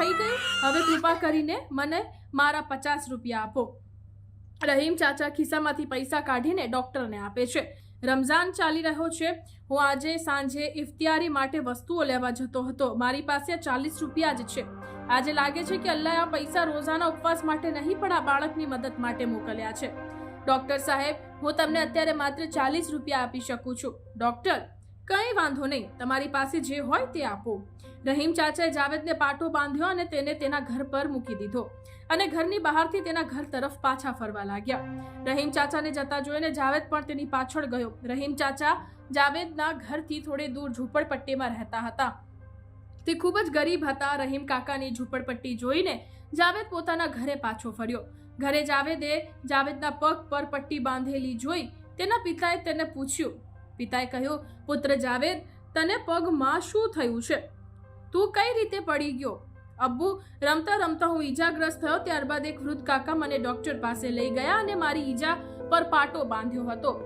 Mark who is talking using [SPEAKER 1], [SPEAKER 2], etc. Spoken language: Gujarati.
[SPEAKER 1] થઈ ગઈ. હવે કૃપા કરીને મને મારા પચાસ રૂપિયા આપો. રહીમ ચાચા ખિસ્સામાંથી પૈસા કાઢીને ડૉક્ટરને આપે છે. રમઝાન ચાલી રહ્યો છે. હું આજે સાંજે ઇફતિયારી માટે વસ્તુઓ લેવા જતો હતો. મારી પાસે ચાલીસ રૂપિયા જ છે. આજે લાગે છે કે અલ્લાહ આ પૈસા રોજાના ઉપવાસ માટે નહીં, પણ આ બાળકની મદદ માટે મોકલ્યા છે. ડૉક્ટર સાહેબ, હું તમને અત્યારે માત્ર ચાલીસ રૂપિયા આપી શકું છું. ડોક્ટર કંઈ વાંધો નહીં. તમારી પાસે જે હોય તે આપો. રહીમ ચાચાએ જાવેદને પાટો બાંધ્યો અને તેને તેના ઘર પર મૂકી દીધો. અને ઘરની બહારથી તેના ઘર તરફ પાછા ફરવા લાગ્યા. રહીમ ચાચાને જતા જોઈને જાવેદ પણ તેની પાછળ ગયો. રહીમ ચાચા જાવેદના ઘરથી થોડે દૂર ઝૂંપડપટ્ટીમાં રહેતા હતા. તે ખૂબ જ ગરીબ હતા. રહીમ કાકાની ઝૂંપડપટ્ટી જોઈને જાવેદ પોતાના ઘરે પાછો ફર્યો. ઘરે જાવેદે જાવેદના પગ પર પટ્ટી બાંધેલી જોઈ તેના પિતાએ તેને પૂછ્યું પિતાએ કહ્યું, પુત્ર જાવેદ, તને પગમાં શું થયું છે? તું કઈ રીતે પડી ગયો? અબ્બુ, રમતા રમતા હું ઈજાગ્રસ્ત થયો, ત્યારબાદ એક વૃદ્ધ કાકા મને ડોક્ટર પાસે લઈ ગયા અને મારી ઈજા પર પાટો બાંધ્યો હતો.